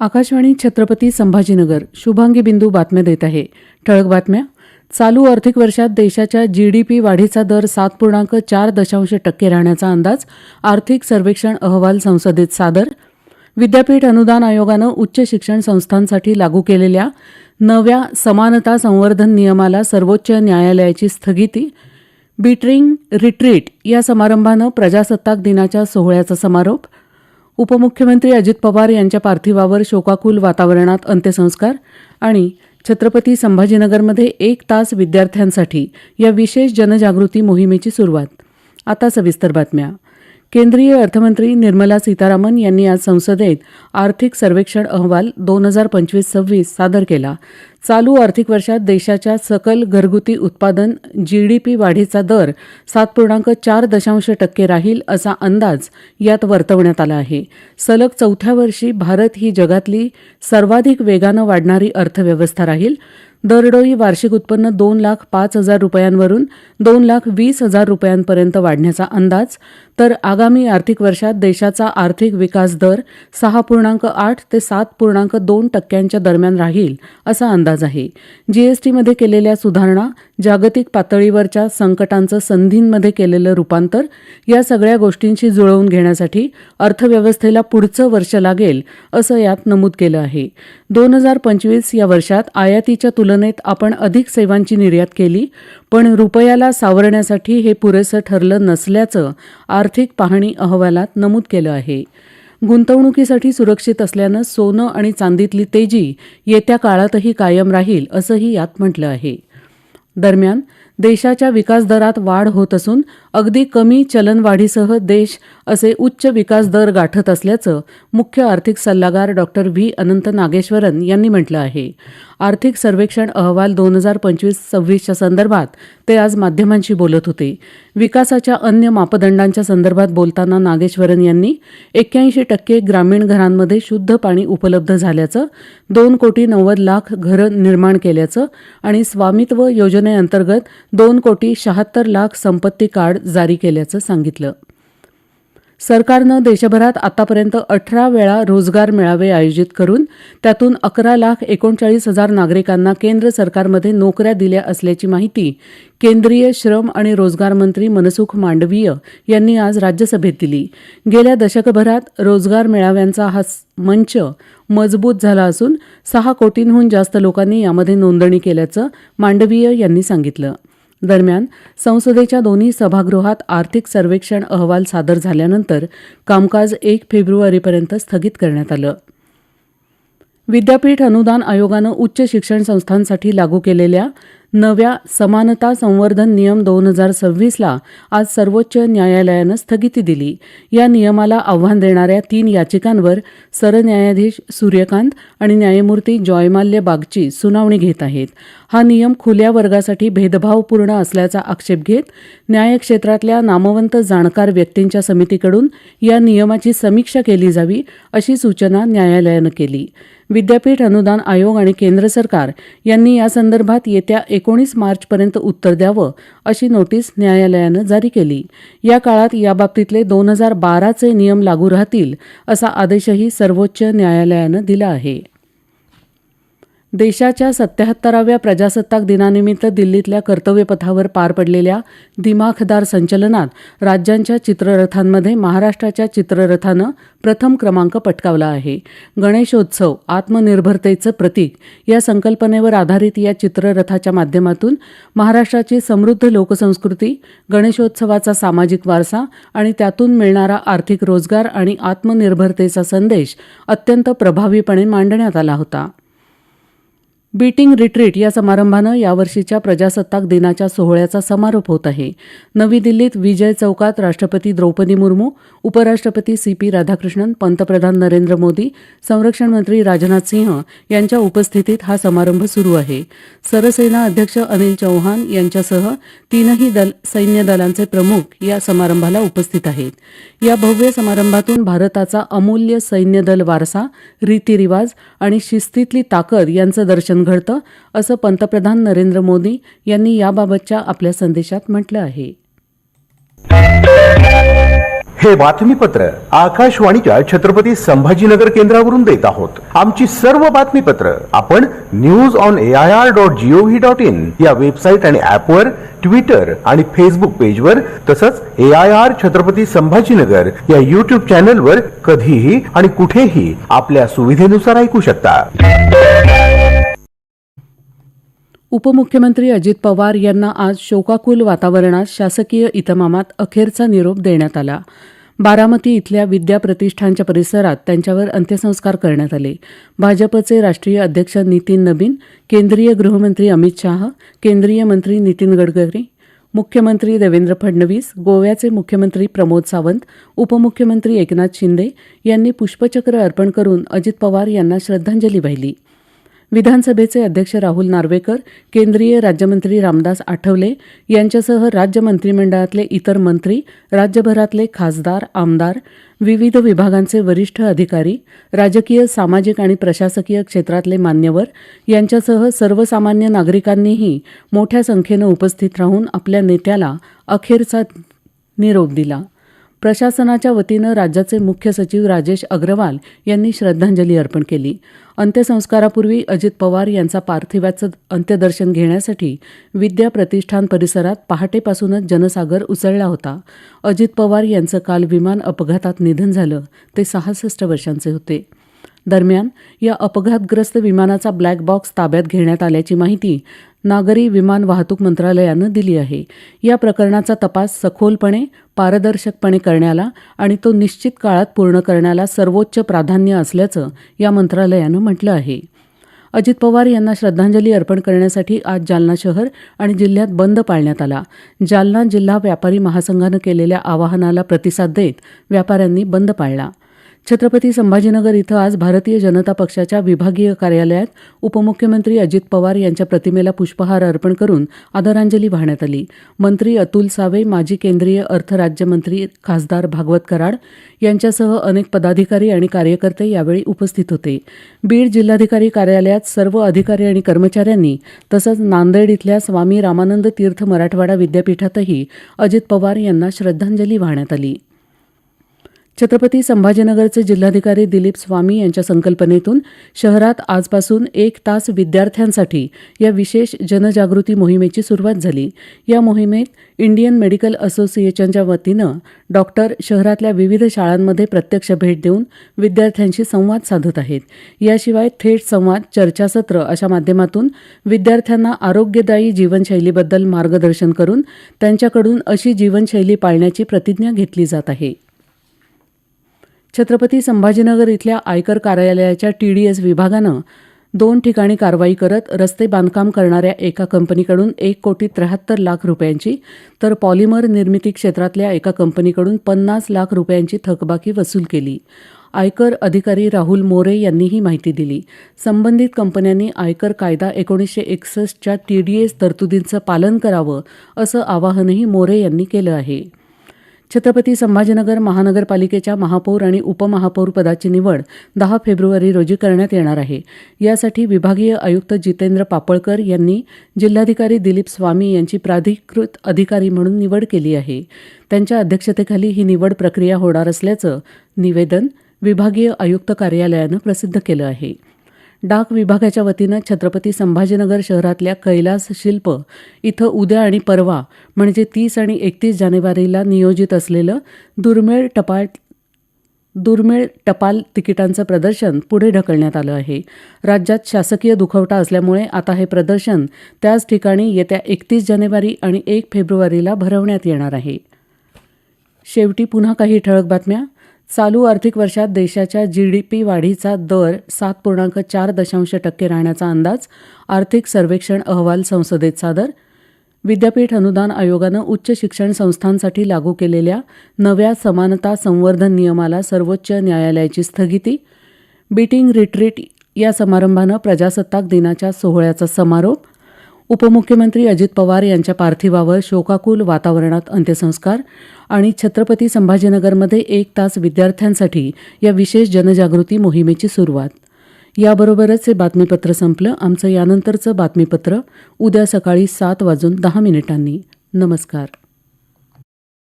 आकाशवाणी छत्रपती संभाजीनगर शुभांगी बिंदू बातम्या देत आहे. ठळक बातम्या. चालू आर्थिक वर्षात देशाच्या जी डी पी वाढीचा दर सात पूर्णांक चार दशांश टक्के राहण्याचा अंदाज आर्थिक सर्वेक्षण अहवाल संसदेत सादर. विद्यापीठ अनुदान आयोगानं उच्च शिक्षण संस्थांसाठी लागू केलेल्या नव्या समानता संवर्धन नियमाला सर्वोच्च न्यायालयाची स्थगिती. बिटरिंग रिट्रीट या समारंभानं प्रजासत्ताक दिनाच्या सोहळ्याचा समारोप. उपमुख्यमंत्री अजित पवार यांच्या पार्थिवावर शोकाकुल वातावरणात अंत्यसंस्कार आणि छत्रपती संभाजीनगरमध्ये एक तास विद्यार्थ्यांसाठी या विशेष जनजागृती मोहिमेची सुरुवात. आता सविस्तर बातम्या. केंद्रीय अर्थमंत्री निर्मला सीतारामन यांनी आज संसदेत आर्थिक सर्वेक्षण अहवाल दोन हजार पंचवीस सव्वीस सादर केला. चालू आर्थिक वर्षात देशाच्या सकल घरगुती उत्पादन जी डी पी वाढीचा दर सात पूर्णांक चार दशांश टक्के राहील असा अंदाज यात वर्तवण्यात आला आहे. सलग चौथ्या वर्षी भारत ही जगातली सर्वाधिक वेगानं वाढणारी अर्थव्यवस्था राहील. दरडोई वार्षिक उत्पन्न दोन लाख पाच हजार रुपयांवरून दोन लाख वीस हजार रुपयांपर्यंत वाढण्याचा अंदाज. तर आगामी आर्थिक वर्षात देशाचा आर्थिक विकास दर सहा पूर्णांक आठ ते सात पूर्णांक दोन टक्क्यांच्या दरम्यान राहील असा अंदाज आहे. जीएसटीमध्ये केलेल्या सुधारणा जागतिक पातळीवरच्या संकटांचं संधींमध्ये केलेलं रूपांतर या सगळ्या गोष्टींशी जुळवून घेण्यासाठी अर्थव्यवस्थेला पुढचं वर्ष लागेल असं यात नमूद केलं आहे. दोन हजार पंचवीस या वर्षात आयातीच्या तुलनेत आपण अधिक सेवांची निर्यात केली पण रुपयाला सावरण्यासाठी हे पुरेसं ठरलं नसल्याचं आर्थिक पाहणी अहवालात नमूद केलं आहे. गुंतवणुकीसाठी सुरक्षित असल्यानं सोनं आणि चांदीतली तेजी येत्या काळातही कायम राहील असंही यात म्हटलं आहे. दरम्यान देशाच्या विकासदरात वाढ होत असून अगदी कमी चलनवाढीसह देश असे उच्च विकास दर गाठत असल्याचं मुख्य आर्थिक सल्लागार डॉक्टर व्ही. अनंत नागेश्वरन यांनी म्हटलं आहे. आर्थिक सर्वेक्षण अहवाल दोन हजार पंचवीस सव्वीसच्या संदर्भात ते आज माध्यमांशी बोलत होते. विकासाच्या अन्य मापदंडांच्या संदर्भात बोलताना नागेश्वरन यांनी एक्क्याऐंशी टक्के ग्रामीण घरांमध्ये शुद्ध पाणी उपलब्ध झाल्याचं दोन कोटी नव्वद लाख घरं निर्माण केल्याचं आणि स्वामित्व योजनेअंतर्गत दोन कोटी शहात्तर लाख संपत्ती कार्ड जारी केल्याचं सांगितलं. सरकारनं देशभरात आतापर्यंत अठरा वेळा रोजगार मेळावे आयोजित करून त्यातून अकरा लाख एकोणचाळीस हजार नागरिकांना केंद्र सरकारमध्ये नोकऱ्या दिल्या असल्याची माहिती केंद्रीय श्रम आणि रोजगार मंत्री मनसुख मांडवीय यांनी आज राज्यसभेत दिली. गेल्या दशकभरात रोजगार मेळाव्यांचा हा मंच मजबूत झाला असून सहा कोटींहून जास्त लोकांनी यामध्ये नोंदणी केल्याचं मांडवीय यांनी सांगितलं. दरम्यान संसदेच्या दोन्ही सभागृहात आर्थिक सर्वेक्षण अहवाल सादर झाल्यानंतर कामकाज एक फेब्रुवारीपर्यंत स्थगित करण्यात आलं. विद्यापीठ अनुदान आयोगानं उच्च शिक्षण संस्थांसाठी लागू केलेल्या नव्या समानता संवर्धन नियम दोन हजार सव्वीसला आज सर्वोच्च न्यायालयानं स्थगिती दिली. या नियमाला आव्हान देणाऱ्या तीन याचिकांवर सरन्यायाधीश सूर्यकांत आणि न्यायमूर्ती जॉयमाल्य बागची सुनावणी घेत आहेत. हा नियम खुल्या वर्गासाठी भेदभावपूर्ण असल्याचा आक्षेप घेत न्यायक्षेत्रातल्या नामवंत जाणकार व्यक्तींच्या समितीकडून या नियमाची समीक्षा केली जावी अशी सूचना न्यायालयानं केली. विद्यापीठ अनुदान आयोग आणि केंद्र सरकार यांनी यासंदर्भात येत्या एकोणीस मार्चपर्यंत उत्तर द्यावं अशी नोटीस न्यायालयानं जारी केली. या काळात याबाबतीतले दोन हजार बाराचे नियम लागू राहतील असा आदेशही सर्वोच्च न्यायालयानं दिला आहे. देशाच्या सत्याहत्तराव्या प्रजासत्ताक दिनानिमित्त दिल्लीतल्या कर्तव्यपथावर पार पडलेल्या दिमाखदार संचलनात राज्यांच्या चित्ररथांमध्ये महाराष्ट्राच्या चित्ररथानं प्रथम क्रमांक पटकावला आहे. गणेशोत्सव आत्मनिर्भरतेचं प्रतीक या संकल्पनेवर आधारित या चित्ररथाच्या माध्यमातून महाराष्ट्राची समृद्ध लोकसंस्कृती गणेशोत्सवाचा सामाजिक वारसा आणि त्यातून मिळणारा आर्थिक रोजगार आणि आत्मनिर्भरतेचा संदेश अत्यंत प्रभावीपणे मांडण्यात आला होता. बीटिंग रिट्रीट या समारंभानं यावर्षीच्या प्रजासत्ताक दिनाच्या सोहळ्याचा समारोप होत आहे. नवी दिल्लीत विजय चौकात राष्ट्रपती द्रौपदी मुर्मू उपराष्ट्रपती सी पी राधाकृष्णन पंतप्रधान नरेंद्र मोदी संरक्षण मंत्री राजनाथ सिंह यांच्या उपस्थितीत हा समारंभ सुरू आहे. सरसेना अध्यक्ष अनिल चौहान यांच्यासह तीनही दल सैन्य दलांचे प्रमुख या समारंभाला उपस्थित आहेत. या भव्य समारंभातून भारताचा अमूल्य सैन्य दल वारसा रीतिरिवाज आणि शिस्तीतली ताकद यांचं दर्शन घडतं असं पंतप्रधान नरेंद्र मोदी यांनी याबाबतच्या आपल्या संदेशात म्हटलं आहे. हे बातमीपत्र आकाशवाणीच्या छत्रपती संभाजीनगर केंद्रावरून देत आहोत. आमची सर्व बातमीपत्र आपण news on A I R dot G O V dot in या वेबसाईट आणि ऍपवर ट्विटर आणि फेसबुक पेजवर तसंच A I R Chhatrapati Sambhajinagar या युट्यूब चॅनलवर कधीही आणि कुठेही आपल्या सुविधेनुसार ऐकू शकता. उपमुख्यमंत्री अजित पवार यांना आज शोकाकुल वातावरणात शासकीय इतमामात अखेरचा निरोप देण्यात आला. बारामती इथल्या विद्या प्रतिष्ठानच्या परिसरात त्यांच्यावर अंत्यसंस्कार करण्यात आले. भाजपचे राष्ट्रीय अध्यक्ष नितीन नबीन केंद्रीय गृहमंत्री अमित शाह केंद्रीय मंत्री नितीन गडकरी मुख्यमंत्री देवेंद्र फडणवीस गोव्याचे मुख्यमंत्री प्रमोद सावंत उपमुख्यमंत्री एकनाथ शिंदे यांनी पुष्पचक्र अर्पण करून अजित पवार यांना श्रद्धांजली वाहिली. विधानसभेचे अध्यक्ष राहुल नार्वेकर केंद्रीय राज्यमंत्री रामदास आठवले यांच्यासह राज्य मंत्रिमंडळातले इतर मंत्री राज्यभरातले खासदार आमदार विविध विभागांचे वरिष्ठ अधिकारी राजकीय सामाजिक आणि प्रशासकीय क्षेत्रातले मान्यवर यांच्यासह सर्वसामान्य नागरिकांनीही मोठ्या संख्येनं उपस्थित राहून आपल्या नेत्याला अखेरचा निरोप दिला. प्रशासनाच्या वतीनं राज्याचे मुख्य सचिव राजेश अग्रवाल यांनी श्रद्धांजली अर्पण केली. अंत्यसंस्कारापूर्वी अजित पवार यांचा पार्थिवाचं अंत्यदर्शन घेण्यासाठी विद्या प्रतिष्ठान परिसरात पहाटेपासूनच जनसागर उसळला होता. अजित पवार यांचं काल विमान अपघातात निधन झालं. ते सहासष्ट वर्षांचे होते. दरम्यान या अपघातग्रस्त विमानाचा ब्लॅक बॉक्स ताब्यात घेण्यात आल्याची माहिती नागरी विमान वाहतूक मंत्रालयानं दिली आहे. या प्रकरणाचा तपास सखोलपणे पारदर्शकपणे करण्याला आणि तो निश्चित काळात पूर्ण करण्याला सर्वोच्च प्राधान्य असल्याचं या मंत्रालयानं म्हटलं आहे. अजित पवार यांना श्रद्धांजली अर्पण करण्यासाठी आज जालना शहर आणि जिल्ह्यात बंद पाळण्यात आला. जालना जिल्हा व्यापारी महासंघानं केलेल्या आवाहनाला प्रतिसाद देत व्यापाऱ्यांनी बंद पाळला. छत्रपती संभाजीनगर इथं आज भारतीय जनता पक्षाच्या विभागीय कार्यालयात उपमुख्यमंत्री अजित पवार यांच्या प्रतिमेला पुष्पहार अर्पण करून आदरांजली वाहण्यात आली. मंत्री अतुल सावे माजी केंद्रीय अर्थ राज्यमंत्री खासदार भागवत कराड यांच्यासह अनेक पदाधिकारी आणि कार्यकर्ते यावेळी उपस्थित होते. बीड जिल्हाधिकारी कार्यालयात सर्व अधिकारी आणि कर्मचाऱ्यांनी तसंच नांदेड इथल्या स्वामी रामानंद तीर्थ मराठवाडा विद्यापीठातही अजित पवार यांना श्रद्धांजली वाहण्यात आली. छत्रपती संभाजीनगरचे जिल्हाधिकारी दिलीप स्वामी यांच्या संकल्पनेतून शहरात आजपासून एक तास विद्यार्थ्यांसाठी या विशेष जनजागृती मोहिमेची सुरुवात झाली. या मोहिमेत इंडियन मेडिकल असोसिएशनच्या वतीनं डॉक्टर शहरातल्या विविध शाळांमध्ये प्रत्यक्ष भेट देऊन विद्यार्थ्यांशी संवाद साधत आहेत. याशिवाय थेट संवाद चर्चासत्र अशा माध्यमातून विद्यार्थ्यांना आरोग्यदायी जीवनशैलीबद्दल मार्गदर्शन करून त्यांच्याकडून अशी जीवनशैली पाळण्याची प्रतिज्ञा घेतली जात आहे. छत्रपती संभाजीनगर इथल्या आयकर कार्यालयाच्या टी डी एस विभागानं दोन ठिकाणी कारवाई करत रस्ते बांधकाम करणाऱ्या एका कंपनीकडून एक कोटी त्र्याहत्तर लाख रुपयांची तर पॉलिमर निर्मिती क्षेत्रातल्या एका कंपनीकडून पन्नास लाख रुपयांची थकबाकी वसूल केली. आयकर अधिकारी राहुल मोरे यांनी ही माहिती दिली. संबंधित कंपन्यांनी आयकर कायदा एकोणीसशे एकसष्टच्या टी डी एस तरतुदींचं पालन करावं असं आवाहनही मोरे यांनी केलं आहे. छत्रपती संभाजीनगर महानगरपालिकेच्या महापौर आणि उपमहापौर पदाची निवड दहा फेब्रुवारी रोजी करण्यात येणार आहे. यासाठी विभागीय आयुक्त जितेंद्र पापळकर यांनी जिल्हाधिकारी दिलीप स्वामी यांची प्राधिकृत अधिकारी म्हणून निवड केली आहे. त्यांच्या अध्यक्षतेखाली ही निवड प्रक्रिया होणार असल्याचं निवेदन विभागीय आयुक्त कार्यालयानं प्रसिद्ध केलं आहे. डाक विभागाच्या वतीनं छत्रपती संभाजीनगर शहरातल्या कैलास शिल्प इथं उद्या आणि परवा म्हणजे तीस आणि एकतीस जानेवारीला नियोजित असलेलं दुर्मिळ टपाल दुर्मिळ टपाल तिकिटांचं प्रदर्शन पुढे ढकलण्यात आलं आहे. राज्यात शासकीय दुखवटा असल्यामुळे आता हे प्रदर्शन त्याच ठिकाणी येत्या एकतीस जानेवारी आणि एक फेब्रुवारीला भरवण्यात येणार आहे. शेवटी पुन्हा काही ठळक बातम्या. चालू आर्थिक वर्षात देशाच्या जी डी पी वाढीचा दर सात पूर्णांक चार दशांश टक्के राहण्याचा अंदाज आर्थिक सर्वेक्षण अहवाल संसदेत सादर विद्यापीठ अनुदान आयोगानं उच्च शिक्षण संस्थांसाठी लागू केलेल्या नव्या समानता संवर्धन नियमाला सर्वोच्च न्यायालयाची स्थगिती बीटिंग रिट्रीट या समारंभानं प्रजासत्ताक दिनाच्या सोहळ्याचा समारोप उपमुख्यमंत्री अजित पवार यांच्या पार्थिवावर शोकाकुल वातावरणात अंत्यसंस्कार आणि छत्रपती संभाजीनगरमध्ये एक तास विद्यार्थ्यांसाठी या विशेष जनजागृती मोहिमेची सुरुवात. याबरोबरच हे बातमीपत्र संपलं. आमचं यानंतरचं बातमीपत्र उद्या सकाळी सात वाजून दहा मिनिटांनी. नमस्कार.